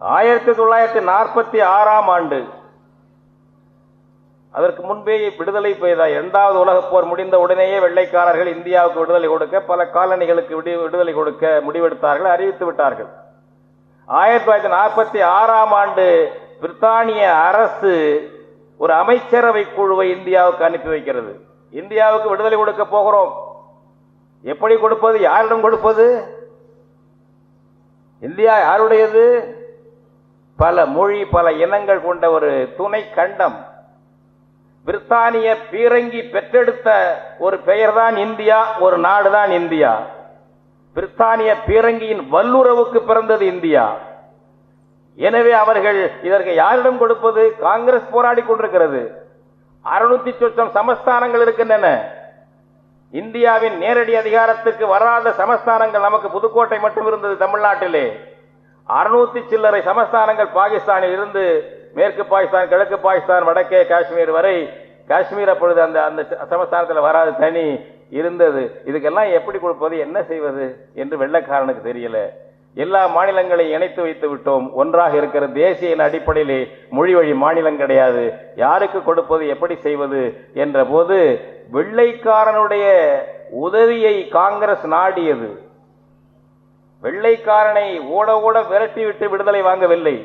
ஆயிரத்தி தொள்ளாயிரத்தி நாற்பத்தி ஆறாம் ஆண்டு. அதற்கு முன்பே விடுதலை பெய்த இரண்டாவது உலகப் போர் முடிந்த உடனேயே வெள்ளைக்காரர்கள் இந்தியாவுக்கு விடுதலை கொடுக்க பல காலனிகளுக்கு விடு- விடுதலை கொடுக்க முடிவெடுத்தார்கள் அறிவித்து விட்டார்கள். ஆயிரத்தி தொள்ளாயிரத்தி நாற்பத்தி ஆறாம் ஆண்டு பிரித்தானிய அரசு ஒரு அமைச்சரவை குழுவை இந்தியாவுக்கு அனுப்பி வைக்கிறது. இந்தியாவுக்கு விடுதலை கொடுக்க போகிறோம். எப்படி கொடுப்பது? யாரிடம் கொடுப்பது? இந்தியா யாருடையது? பல மொழி பல இனங்கள் கொண்ட ஒரு துணை கண்டம். பிரித்தானிய பீரங்கி பெற்றெடுத்த ஒரு பெயர்தான் இந்தியா ஒரு நாடுதான் இந்தியா. பிரித்தானிய பீரங்கியின் வல்லுறவுக்கு பிறந்தது இந்தியா. எனவே அவர்கள் இதற்கு யாரிடம் கொடுப்பது? காங்கிரஸ் போராடி கொண்டிருக்கிறது. அறுநூத்தி சொச்சம் சமஸ்தானங்கள் இருக்கின்றன. இந்தியாவின் நேரடி அதிகாரத்திற்கு வராத சமஸ்தானங்கள் நமக்கு புதுக்கோட்டை மட்டும் இருந்தது தமிழ்நாட்டிலே. அறுநூத்தி சில்லறை சமஸ்தானங்கள் பாகிஸ்தானில் இருந்து மேற்கு பாகிஸ்தான் கிழக்கு பாகிஸ்தான் வடக்கே காஷ்மீர் வரை காஷ்மீர் அப்பொழுது அந்த அந்த சமஸ்தானத்தில் வராது தனி இருந்தது. இதுக்கெல்லாம் எப்படி கொடுப்பது என்ன செய்வது என்று வெள்ளைக்காரனுக்கு தெரியல. எல்லா மாநிலங்களையும் இணைத்து வைத்து விட்டோம். ஒன்றாக இருக்கிற தேசிய அடிப்படையிலே மொழி வழி மாநிலம் கிடையாது. யாருக்கு கொடுப்பது எப்படி செய்வது என்ற போது வெள்ளைக்காரனுடைய உதவியை காங்கிரஸ் நாடியது. வெள்ளைக்காரனை ஓட ஓட விரட்டி விட்டு விடுதலை வாங்கவில்லை.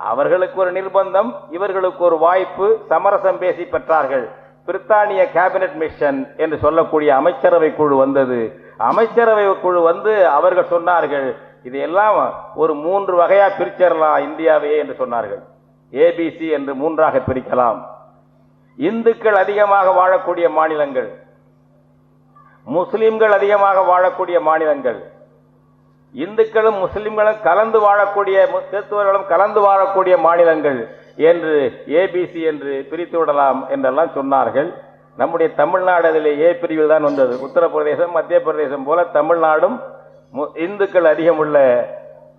அவர்களுக்கு ஒரு நிர்பந்தம் இவர்களுக்கு ஒரு வாய்ப்பு சமரசம் பேசி பெற்றார்கள். பிரித்தானிய கேபினட் மிஷன் என்று சொல்லக்கூடிய அமைச்சரவை குழு வந்தது. அமைச்சரவை குழு வந்து அவர்கள் சொன்னார்கள் இதையெல்லாம் ஒரு மூன்று வகையா பிரிச்சிடலாம் இந்தியாவையே என்று சொன்னார்கள். ஏபிசி என்று மூன்றாக பிரிக்கலாம். இந்துக்கள் அதிகமாக வாழக்கூடிய மாநிலங்கள் முஸ்லிம்கள் அதிகமாக வாழக்கூடிய மாநிலங்கள் இந்துக்களும் முஸ்லிம்களும் கலந்து வாழக்கூடிய கிறிஸ்துவர்களும் கலந்து வாழக்கூடிய மாநிலங்கள் என்று ஏபிசி என்று பிரித்து விடலாம் என்றெல்லாம் சொன்னார்கள். நம்முடைய தமிழ்நாடு அதில் ஏ பிரிவில் தான் வந்தது. உத்தரப்பிரதேசம் மத்திய பிரதேசம் போல தமிழ்நாடும் மு- இந்துக்கள் அதிகமுள்ள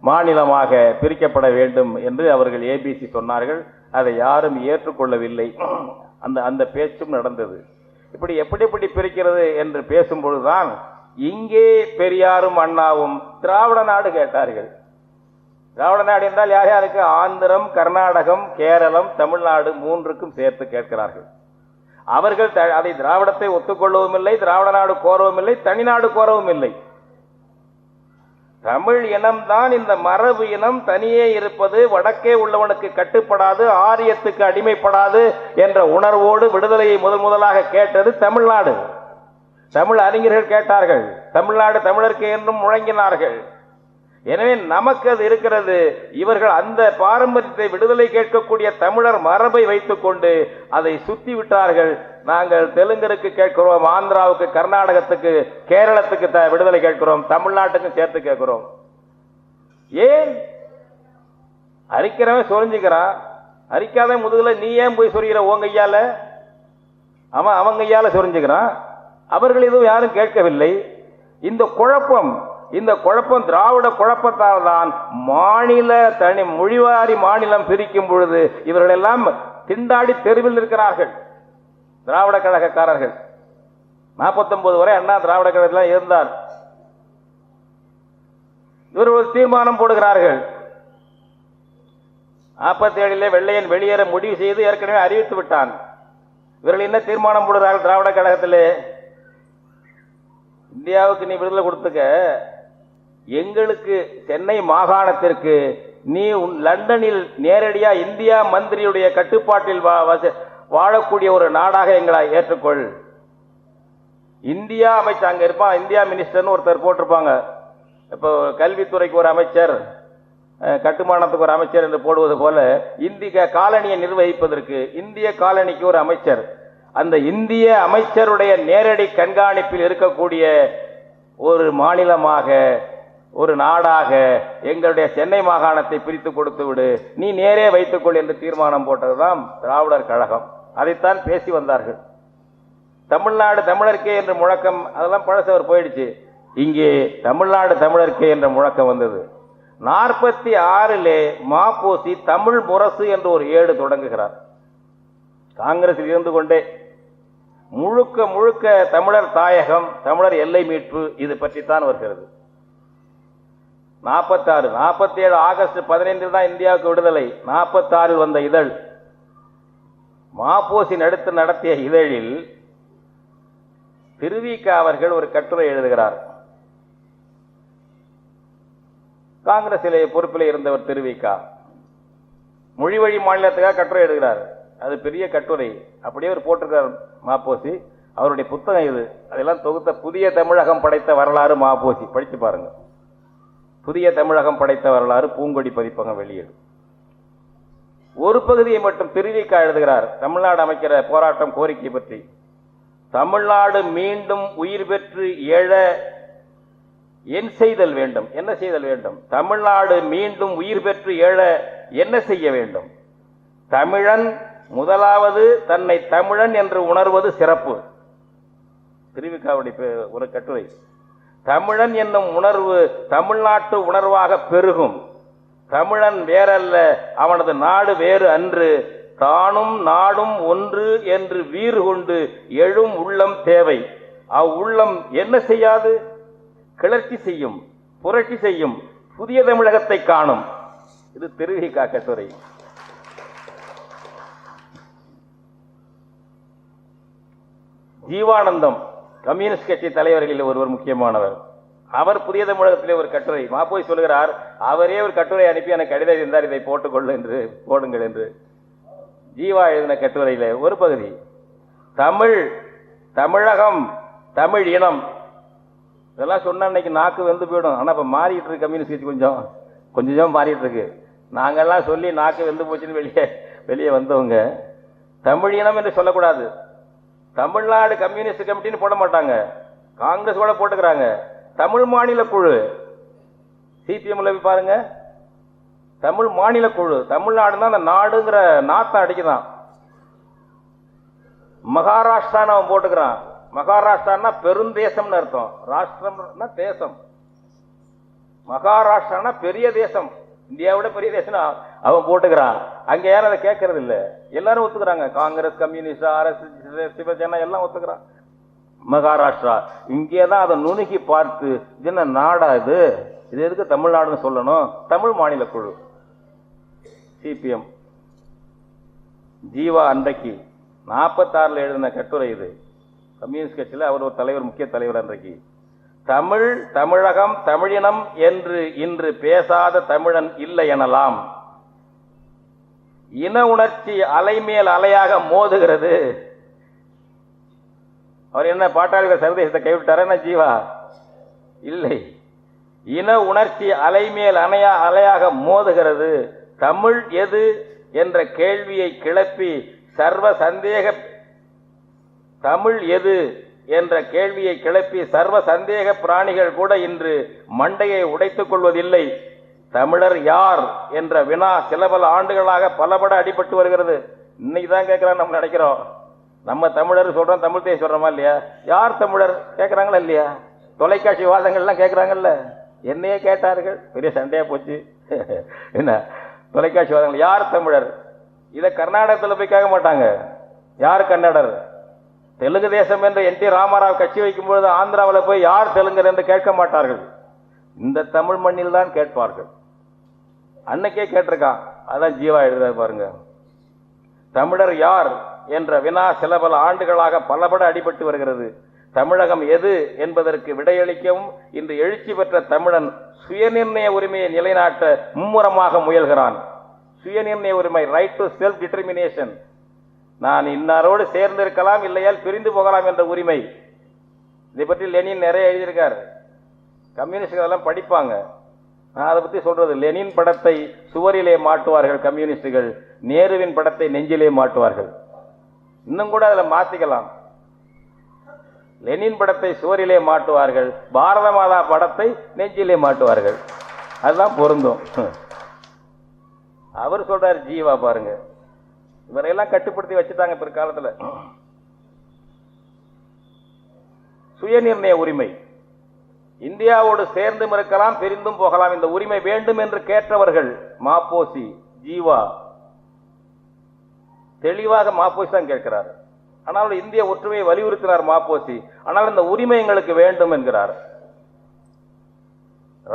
மாநிலமாக பிரிக்கப்பட வேண்டும் என்று அவர்கள் ஏபிசி சொன்னார்கள். அதை யாரும் ஏற்றுக்கொள்ளவில்லை. அந்த அந்த பேச்சும் நடந்தது. இப்படி எப்படி எப்படி பிரிக்கிறது என்று பேசும்பொழுதுதான் இங்கே பெரியாரும் அண்ணாவும் திராவிட நாடு கேட்டார்கள். திராவிட நாடு என்றால் யார் யாருக்கு? ஆந்திரம் கர்நாடகம் கேரளம் தமிழ்நாடு மூன்றுக்கும் சேர்த்து கேட்கிறார்கள். அவர்கள் த- அதை திராவிடத்தை ஒத்துக்கொள்ளவும் இல்லை திராவிட நாடு கோரவும் இல்லை தனிநாடு கோரவும் இல்லை. தமிழ் இனம்தான் இந்த மரபு இனம் தனியே இருப்பது வடக்கே உள்ளவனுக்கு கட்டுப்படாது ஆரியத்துக்கு அடிமைப்படாது என்ற உணர்வோடு விடுதலையை முதல் முதலாக கேட்டது தமிழ்நாடு. தமிழ் அறிஞர்கள் கேட்டார்கள் தமிழ்நாடு தமிழருக்கு என்றும் முழங்கினார்கள். எனவே நமக்கு அது இருக்கிறது. இவர்கள் அந்த பாரம்பரியத்தை விடுதலை கேட்கக்கூடிய தமிழர் மரபை வைத்துக்கொண்டு அதை சுத்தி விட்டார்கள் நாங்கள் தெலுங்கருக்கு கேட்கிறோம் ஆந்திராவுக்கு கர்நாடகத்துக்கு கேரளத்துக்கு த- விடுதலை கேட்கிறோம் தமிழ்நாட்டுக்கும் சேர்த்து கேட்கிறோம். ஏன்? அரிக்கிறவன் சொரிஞ்சுக்கிறான். அரிக்காத முதுகில் நீ ஏன் போய் சொரிகிற உங்க ஐயால அவன் அவங்க ஐயால சொரிஞ்சுக்கிறான். அவர்கள் எதுவும் யாரும் கேட்கவில்லை. இந்த குழப்பம் இந்த குழப்பம் திராவிட குழப்பத்தால் தான் மாநில தனி மொழிவாரி மாநிலம் பிரிக்கும் பொழுது இவர்களெல்லாம் திண்டாடி தெருவில் இருக்கிறார்கள். திராவிட கழகக்காரர்கள். 49 வரை அண்ணா திராவிட கழகத்தில் இருந்தார். இவர் ஒரு தீர்மானம் போடுகிறார்கள். நாற்பத்தி ஏழிலே வெள்ளையன் வெளியேற முடிவு செய்து ஏற்கனவே அறிவித்து விட்டான். இவர்கள் என்ன தீர்மானம் போடுகிறார்கள் திராவிட கழகத்திலே? இந்தியாவுக்கு நீ விடுதலை கொடுத்துக்க. எங்களுக்கு சென்னை மாகாணத்திற்கு நீ உன் லண்டனில் நேரடியா இந்தியா மந்திரியுடைய கட்டுப்பாட்டில் வா- வச- வாழக்கூடிய ஒரு நாடாக எங்களை ஏற்றுக்கொள். இந்தியா அமைச்சர் அங்க இருப்பான் இந்தியா மினிஸ்டர்னு ஒருத்தர் போட்டிருப்பாங்க. இப்போ கல்வித்துறைக்கு ஒரு அமைச்சர் கட்டுமானத்துக்கு ஒரு அமைச்சர் என்று போடுவது போல இந்திய காலனியை நிர்வகிப்பதற்கு இந்திய காலனிக்கு ஒரு அமைச்சர். அந்த இந்திய அமைச்சருடைய நேரடி கண்காணிப்பில் இருக்கக்கூடிய ஒரு மாநிலமாக ஒரு நாடாக எங்களுடைய சென்னை மாகாணத்தை பிரித்து கொடுத்து விடு. நீ நேரே வைத்துக்கொள் என்று தீர்மானம் போட்டதுதான் திராவிடர் கழகம். அதைத்தான் பேசி வந்தார்கள். தமிழ்நாடு தமிழர்க்கே என்ற முழக்கம் அதெல்லாம் பழசவர் போயிடுச்சு. இங்கே தமிழ்நாடு தமிழர்க்கே என்ற முழக்கம் வந்தது. நாற்பத்தி ஆறிலே மாப்போசி தமிழ் முரசு என்று ஒரு ஏடு தொடங்குகிறார். காங்கிரஸில் இருந்து கொண்டே முழுக்க முழுக்க தமிழர் தாயகம் தமிழர் எல்லை மீட்பு இது பற்றித்தான் வருகிறது. நாற்பத்தாறு நாற்பத்தி ஏழு ஆகஸ்ட் பதினைந்தில் தான் இந்தியாவுக்கு விடுதலை. நாற்பத்தாறில் வந்த இதழ். மாப்போசி நடுத்து நடத்திய இதழில் திருவிக அவர்கள் ஒரு கட்டுரை எழுதுகிறார். காங்கிரஸ் பொறுப்பில் இருந்தவர் திருவிக. மொழி வழி மாநிலத்துக்காக கட்டுரை எழுதுகிறார். அது பெரிய கட்டுரை. அப்படியே அவர் போட்டிருக்கார் மாப்போசி. அவருடைய புத்தகம் இது. அதெல்லாம் தொகுத்த புதிய தமிழகம் படைத்த வரலாறு மாப்போசி. படிச்சு பாருங்க. புதிய தமிழகம் படைத்த வரலாறு பூங்கொடி பதிப்பகம் வெளியீடு. ஒரு பகுதியை மட்டும் திருவிக்கா எழுதுகிறார் தமிழ்நாடு அமைக்கிற போராட்டம் கோரிக்கை பற்றி. தமிழ்நாடு மீண்டும் உயிர் பெற்று எழ என் செய்தல் வேண்டும். என்ன செய்தல் வேண்டும்? தமிழ்நாடு மீண்டும் உயிர் பெற்று எழ என்ன செய்ய வேண்டும்? தமிழன் முதலாவது தன்னை தமிழன் என்று உணர்வது சிறப்பு. திருவிக்காவுடைய ஒரு கட்டுரை. தமிழன் என்னும் உணர்வு தமிழ்நாட்டு உணர்வாக பெருகும். தமிழன் வேறல்ல அவனது நாடு வேறு அன்று. தானும் நாடும் ஒன்று என்று வீறு கொண்டு எழும் உள்ளம் தேவை. அவ்வுள்ளம் என்ன செய்யாது? கிளர்ச்சி செய்யும் புரட்சி செய்யும் புதிய தமிழகத்தை காணும். இது திருவிகா கட்டுரை. ஜீவானந்தம் கம்யூனிஸ்ட் கட்சி தலைவர்களில் ஒருவர் முக்கியமானவர். அவர் புதிய தமிழகத்திலே ஒரு கட்டுரை. மாப்போய் சொல்கிறார் அவரே ஒரு கட்டுரை அனுப்பி எனக்கு கடிதம் இருந்தார் இதை போட்டுக்கொள் என்று போடுங்கள் என்று. ஜீவா எழுதின கட்டுரையில் ஒரு பகுதி. தமிழ் தமிழகம் தமிழ் இனம். இதெல்லாம் சொன்னால் இன்னைக்கு நாக்கு வெந்து போயிடும். ஆனால் இப்போ மாறிட்டு இருக்கு கம்யூனிஸ்ட் கட்சி கொஞ்சம். கொஞ்சம் மாறிட்டு இருக்கு. நாங்கள்லாம் சொல்லி நாக்கு வெந்து போச்சுன்னு வெளியே வெளியே வந்தவங்க. தமிழ் இனம் என்று சொல்லக்கூடாது. தமிழ்நாடு கம்யூனிஸ்ட் கமிட்டின்னு போட மாட்டாங்க. காங்கிரஸ் கூட போட்டுக்கிறாங்க. தமிழ் மாநில குழு. சிபிஎம்ல போய் பாருங்க. தமிழ் மாநில குழு. தமிழ்நாடுன்னா அந்த நாடுங்கிற நாத்தம் அடிக்குதான். மகாராஷ்டிரான்னு அவன் போட்டுக்கிறான். மகாராஷ்டிரான்னா பெருந்தேசம்னு அர்த்தம். ராஷ்டிரம்னா தேசம். மகாராஷ்டிரானா பெரிய தேசம். இந்தியாவோட பெரிய தேசம் அவன் போட்டுக்கிறான். அங்க யாரும் அதை கேட்கறது இல்ல. எல்லாரும் ஒத்துக்கிறாங்க. காங்கிரஸ் கம்யூனிஸ்ட் ஆர்எஸ் சிவசேனா எல்லாம் ஒத்துக்கிறான். மகாராஷ்டிரா இங்கே தான் அதை நுணுக்கி பார்த்து இது என்ன நாடா இது? இது எதுக்கு தமிழ்நாடுன்னு சொல்லணும்? தமிழ் மாநில குழு. சிபிஎம். ஜீவா அன்றைக்கு நாற்பத்தாறுல எழுதின கட்டுரை இது. கம்யூனிஸ்ட் கட்சியில் அவர் ஒரு தலைவர் முக்கிய தலைவர் அன்றைக்கு. தமிழ் தமிழகம் தமிழினம் என்று இன்று பேசாத தமிழன் இல்லை எனலாம். இன உணர்ச்சி அலைமேல் அலையாக மோதுகிறது. அவர் என்ன பாட்டாளிகள் சர்வதேசத்தை கைவிட்டாரா என்ன ஜீவா? இல்லை. இன உணர்ச்சி அலைமேல் அணையா அலையாக மோதுகிறது. தமிழ் எது என்ற கேள்வியை கிளப்பி சர்வ சந்தேக தமிழ் எது என்ற கேள்வியை கிளப்பி சர்வ சந்தேக பிராணிகள் கூட இன்று மண்டையை உடைத்துக் கொள்வதில்லை. தமிழர் யார் என்ற வினா சில பல ஆண்டுகளாக பலபட அடிபட்டு வருகிறது. இன்னைக்கு தான் கேட்குறாங்க நம்ம நினைக்கிறோம். நம்ம தமிழர் சொல்கிறோம் தமிழ் தேசிய சொல்கிறோமா இல்லையா? யார் தமிழர்? கேட்குறாங்களா இல்லையா? தொலைக்காட்சி வாதங்கள்லாம் கேட்குறாங்கல்ல. என்னையே கேட்டார்கள். பெரிய சண்டையாக போச்சு. என்ன? தொலைக்காட்சி வாதங்கள். யார் தமிழர்? இதை கர்நாடகத்தில் போய் கேட்க மாட்டாங்க. யார் கன்னடர்? தெலுங்கு தேசம் என்று என் டி ராமராவ் கட்சி வைக்கும் பொழுது ஆந்திராவில் போய் யார் தெலுங்கர் என்று கேட்க மாட்டார்கள். இந்த தமிழ் மண்ணில் தான் கேட்பார்கள். அன்னைக்கே கேட்டிருக்கான். அதான் ஜீவா எழுதுறாரு பாருங்க. தமிழர் யார் என்ற வினா சில பல ஆண்டுகளாக பலபட அடிபட்டு வருகிறது. தமிழகம் எது என்பதற்கு விடையளிக்கவும் இன்று எழுச்சி பெற்ற தமிழன் சுயநிர்ணய உரிமையை நிலைநாட்ட மும்முரமாக முயல்கிறான். சுயநிர்ணய உரிமை ரைட் டு செல்ஃப் டிட்டர்மினேஷன் நான் இன்னாரோடு சேர்ந்திருக்கலாம் இல்லையால் பிரிந்து போகலாம் என்ற உரிமை. இதை பற்றி லெனின் நிறைய எழுதியிருக்கார். கம்யூனிஸ்டுகள் படிப்பாங்க. நான் அதை பற்றி சொல்றது லெனின் படத்தை சுவரிலே மாட்டுவார்கள் கம்யூனிஸ்டுகள். நேருவின் படத்தை நெஞ்சிலே மாட்டுவார்கள். இன்னும் கூட அதில் மாற்றிக்கலாம் லெனின் படத்தை சுவரிலே மாட்டுவார்கள் பாரத மாதா படத்தை நெஞ்சிலே மாட்டுவார்கள். அதுதான் பொருந்தும். அவர் சொல்றாரு ஜீவா பாருங்கள் இவரையெல்லாம் கட்டுப்படுத்தி வச்சுட்டாங்க பிற்காலத்துல. சுயநிர்ணய உரிமை. இந்தியாவோடு சேர்ந்தும் இருக்கலாம் பிரிந்தும் போகலாம். இந்த உரிமை வேண்டும் என்று கேட்டவர்கள் மாப்போசி ஜீவா. தெளிவாக மாப்போசி தான் கேட்கிறார். ஆனால் இந்திய ஒற்றுமையை வலியுறுத்தினார் மாப்போசி. ஆனால் இந்த உரிமை எங்களுக்கு வேண்டும் என்கிறார்.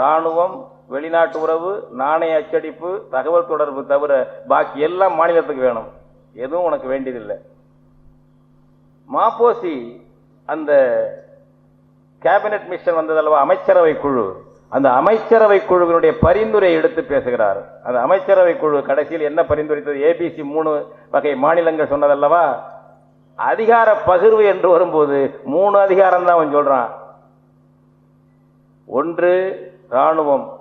ராணுவம் வெளிநாட்டு உறவு நாணய அச்சடிப்பு தகவல் தொடர்பு தவிர பாக்கி எல்லாம் மாநிலத்துக்கு வேணும். எதுவும் உனக்கு வேண்டியதில்லை. மாப்போசி அந்த கேபினெட் மிஷன் வந்ததல்லவா? அமைச்சரவை குழு. அந்த அமைச்சரவை குழுவினுடைய பரிந்துரை எடுத்து பேசுகிறார். அந்த அமைச்சரவை குழு கடைசியில் என்ன பரிந்துரைத்தது? ஏபிசி மூணு வகை மாநிலங்கள் சொன்னதல்லவா? அதிகார பகிர்வு என்று வரும்போது மூணு அதிகாரம் தான் அவன் சொல்றான். ஒன்று ராணுவம்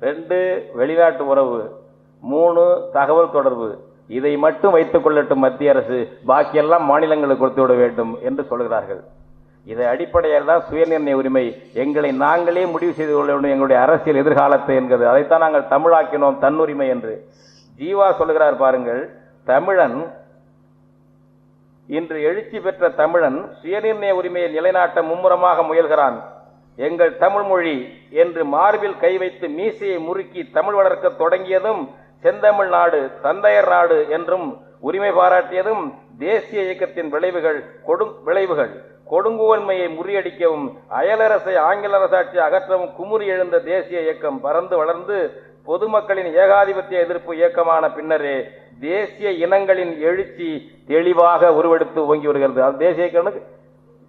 ரெண்டு வெளிநாட்டு உறவு மூணு தகவல் தொடர்பு. இதை மட்டும் வைத்துக் கொள்ளட்டும் மத்திய அரசு. பாக்கியெல்லாம் மாநிலங்களுக்கு கொடுத்து விட வேண்டும் என்று சொல்கிறார்கள். இதை அடிப்படையில் தான் சுயநிர்ணய உரிமை எங்களை நாங்களே முடிவு செய்து கொள்ள வேண்டும். எங்களுடைய அரசியல் எதிர்காலத்தை என்கிறது அதைத்தான் நாங்கள் தமிழாக்கினோம் தன்னுரிமை என்று. ஜீவா சொல்கிறார் பாருங்கள் தமிழன் இன்று எழுச்சி பெற்ற தமிழன் சுயநிர்ணய உரிமையை நிலைநாட்ட மும்முரமாக முயல்கிறான். எங்கள் தமிழ் மொழி என்று மார்பில் கை வைத்து மீசையை முறுக்கி தமிழ் வளர்க்க தொடங்கியதும் செந்தமிழ் நாடு தந்தையர் நாடு என்றும் உரிமை பாராட்டியதும் தேசிய இயக்கத்தின் விளைவுகள் கொடு விளைவுகள். கொடுங்கோன்மையை முறியடிக்கவும் அயலரசை ஆங்கில அரசாட்சி அகற்றவும் குமுறி எழுந்த தேசிய இயக்கம் பறந்து வளர்ந்து பொதுமக்களின் ஏகாதிபத்திய எதிர்ப்பு இயக்கமான பின்னரே தேசிய இனங்களின் எழுச்சி தெளிவாக உருவெடுத்து ஓங்கி வருகிறது. அது தேசிய இயக்கம்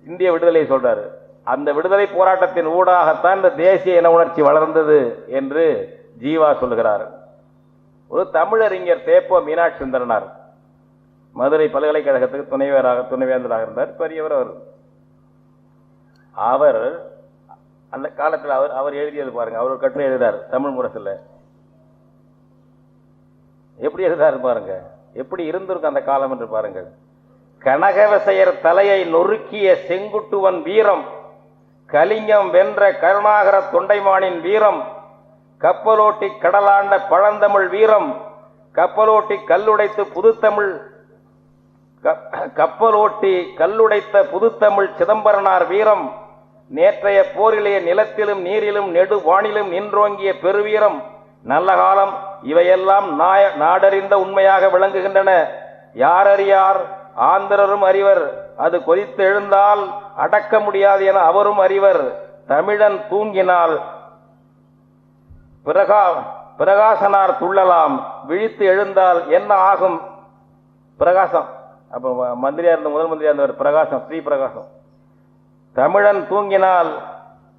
இந்திய விடுதலை சொல்றாரு. அந்த விடுதலை போராட்டத்தின் ஊடாகத்தான் இந்த தேசிய இன உணர்ச்சி வளர்ந்தது என்று ஜீவா சொல்லுகிறார். ஒரு தமிழறிஞர் தேப்போ மீனாட்சி சுந்தரனார். மதுரை பல்கலைக்கழகத்துக்கு துணைவேராக துணைவேந்தராக இருந்தார். பெரியவர் அவர். அவர் அந்த காலத்தில் அவர் அவர் எழுதியது பாருங்க. அவர் ஒரு கட்டுரை எழுதார் தமிழ் முரசில். எப்படி எழுதாரு பாருங்க? எப்படி இருந்திருக்கும் அந்த காலம் என்று பாருங்கள் கனகவசையர் தலையை நொறுக்கிய செங்குட்டுவன் வீரம் கலிங்கம் வென்ற கருணாகர தொண்டைமானின் வீரம் கப்பலோட்டி கடலாண்ட பழந்தமிழ் வீரம் கப்பலோட்டி கல்லுடைத்து புதுத்தமிழ் க- கப்பலோட்டி கல்லுடைத்த புதுத்தமிழ் சிதம்பரனார் வீரம் நேற்றைய போரிலே நிலத்திலும் நீரிலும் நெடு வானிலும் நின்றோங்கிய பெருவீரம் நல்ல காலம் இவையெல்லாம் நாய நாடறிந்த உண்மையாக விளங்குகின்றன. யாரறியார்? ஆந்திரரும் அறிவர். அது கொதித்து எழுந்தால் அடக்க முடியாது என அவரும் அறிவர். தமிழன் தூங்கினால் பிரகா பிரகாசனார் துள்ளலாம். விழித்து எழுந்தால் என்ன ஆகும்? பிரகாசம். அப்போ மந்திரியாக இருந்த முதல் மந்திரியாக இருந்தவர் பிரகாசம் ஸ்ரீ பிரகாசம். தமிழன் தூங்கினால்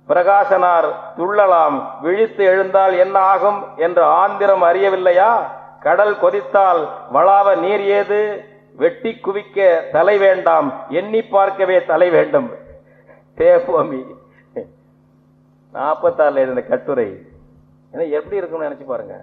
பிரகாசனார் துள்ளலாம். விழித்து எழுந்தால் என்ன ஆகும் என்று ஆந்திரம் அறியவில்லையா? கடல் கொதித்தால் வளாவ நீர் ஏது? வெட்டி குவிக்க தலை வேண்டாம். எண்ணி பார்க்கவே தலை வேண்டும். தேபோமி நாற்பத்தாறுல இருந்த கட்டுரை. ஏன்னா எப்படி இருக்கும்னு நினச்சி பாருங்க.